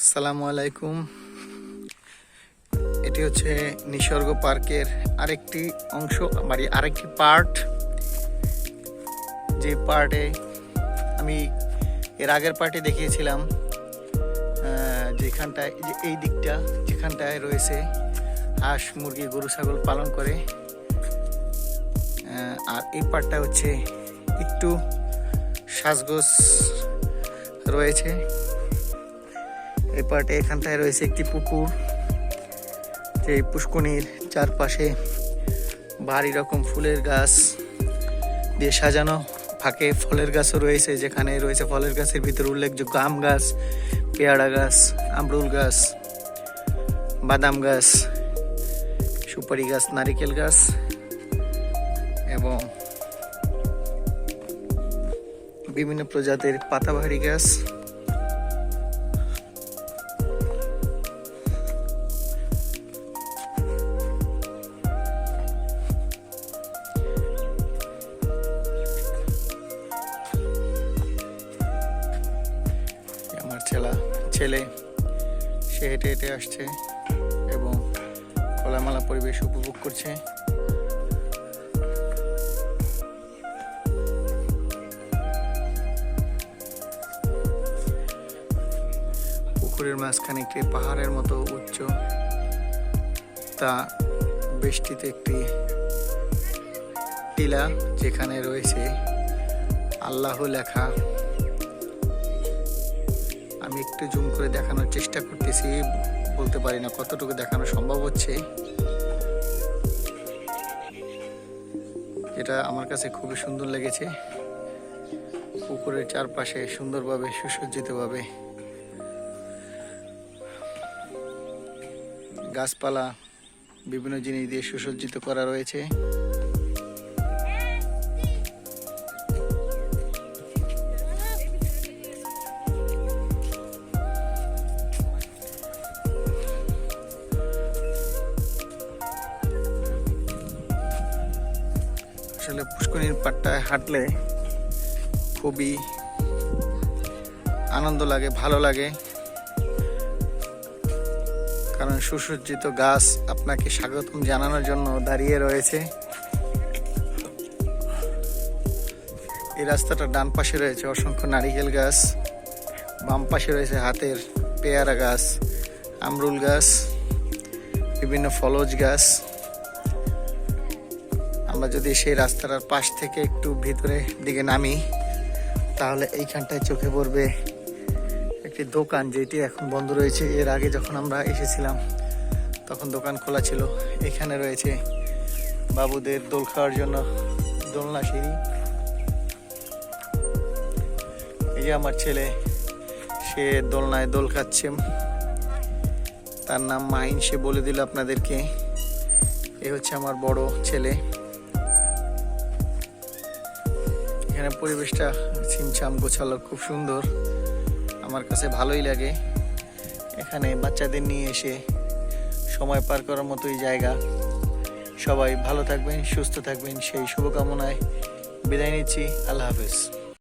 আসসালামু আলাইকুম। এটি হচ্ছে নিসর্গ পার্কের আরেকটি অংশ মানে আরেকটি পার্ট। যে পার্টে আমি এর আগের পার্টে দেখিয়েছিলাম যেখানটায় এই দিকটা, যেখানটায় রয়েছে হাঁস, মুরগি, গরু, ছাগল পালন করে। আর এই পার্টটা হচ্ছে একটু সাজগোজ রয়েছে। এই পার্টে এখানটায় রয়েছে একটি পুকুর। যে পুষ্কনির চারপাশে ভারী রকম ফুলের গাছ দিয়ে সাজানো। ফাঁকে ফলের গাছও রয়েছে, যেখানে রয়েছে ফলের গাছের ভিতরে উল্লেখযোগ্য আম গাছ, পেয়ারা গাছ, আমরুল গাছ, বাদাম গাছ, সুপারি গাছ, নারিকেল গাছ এবং বিভিন্ন প্রজাতির পাতাবাহারি গাছ। ছেলা, ছেলে। সে হেঁটে হেঁটে আসছে এবং খোলামেলা পরিবেশ উপভোগ করছে। পুকুরের মাঝখানে একটি পাহাড়ের মতো উচ্চ তা বেষ্টিত একটি টিলা যেখানে রয়েছে আল্লাহ লেখা আমি একটু জুম করে দেখানোর চেষ্টা করতেছি, বলতে পারি না কতটুকু দেখানো সম্ভব হচ্ছে। এটা আমার কাছে খুবই সুন্দর লেগেছে। পুকুরের চারপাশে সুন্দরভাবে, সুসজ্জিতভাবে। গাছপালা, বিভিন্ন জিনিস দিয়ে সুসজ্জিত করা রয়েছে। আসলে পুষ্করিণীর পাটটায় হাঁটলে খুবই আনন্দ লাগে, ভালো লাগে। কারণ সুসজ্জিত গাছ আপনাকে স্বাগতম জানানোর জন্য দাঁড়িয়ে রয়েছে। এই রাস্তাটার ডান পাশে রয়েছে অসংখ্য নারিকেল গাছ, বাম পাশে রয়েছে হাতের পেয়ারা গাছ, আমরুল গাছ, বিভিন্ন ফলজ গাছ। আমরা যদি সেই রাস্তাটার পাশ থেকে একটু ভিতরে দিকে নামি, তাহলে এইখানটায় চোখে পড়বে একটি দোকান যেটি এখন বন্ধ রয়েছে। এর আগে যখন আমরা এসেছিলাম, তখন দোকান খোলা ছিল। এখানে রয়েছে বাবুদের দোল খাওয়ার জন্য দোলনা সিঁড়ি। এই যে আমার ছেলে, সে দোলনায় দোল খাচ্ছে। তার নাম মাহিন সে বলে দিল আপনাদেরকে, এ হচ্ছে আমার বড় ছেলে। এখানে পরিবেশটা ছিমছাম গোছালো, খুব সুন্দর। আমার কাছে ভালোই লাগে। এখানে বাচ্চাদের নিয়ে এসে সময় পার করার মতোই জায়গা। সবাই ভালো থাকবেন, সুস্থ থাকবেন, সেই শুভকামনায় বিদায় নিচ্ছি। আল্লাহ হাফেজ।